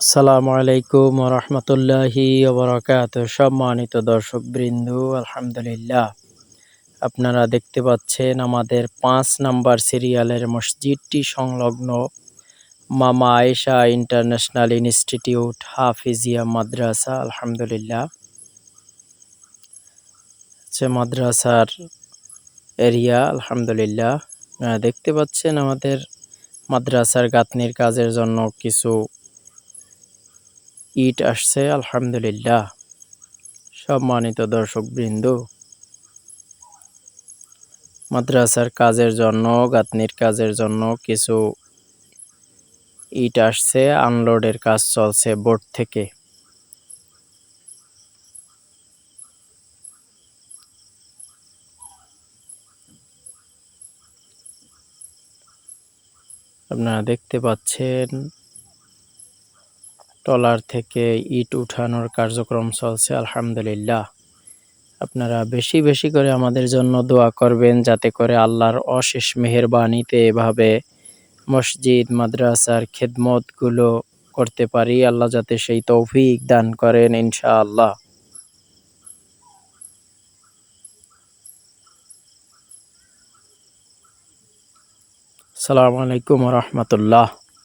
আসসালামু আলাইকুম রহমতুল্লাহি ওবরাকাত সম্মানিত দর্শক বৃন্দু আলহামদুলিল্লাহ। আপনারা দেখতে পাচ্ছেন আমাদের পাঁচ নাম্বার সিরিয়ালের মসজিদটি সংলগ্ন মামা আয়েশা ইন্টারন্যাশনাল ইনস্টিটিউট, হাফিজিয়া মাদ্রাসা, আলহামদুলিল্লাহ। হচ্ছে মাদ্রাসার এরিয়া, আলহামদুলিল্লাহ। দেখতে পাচ্ছেন আমাদের মাদ্রাসার গাঁথনির কাজের জন্য কিছু ইট আসছে, আলহামদুলিল্লাহ। সম্মানিত দর্শক বৃন্দ মাদ্রাসার কাজের জন্য, গাঁথনির কাজের জন্য কিছু ইট আসছে, আনলোডের কাজ চলছে বোর্ড থেকে। আপনারা দেখতে পাচ্ছেন টলার থেকে ইট উঠানোর কার্যক্রম চলছে, আলহামদুলিল্লাহ। আপনারা বেশি বেশি করে আমাদের জন্য দোয়া করবেন যাতে করে আল্লাহর অশেষ মেহরবানিতে এভাবে মসজিদ, মাদ্রাসার খেদমতগুলো করতে পারি। আল্লাহ যাতে সেই তৌফিক দান করেন ইনশাআল্লাহ। সালামু আলাইকুম রহমতুল্লাহ।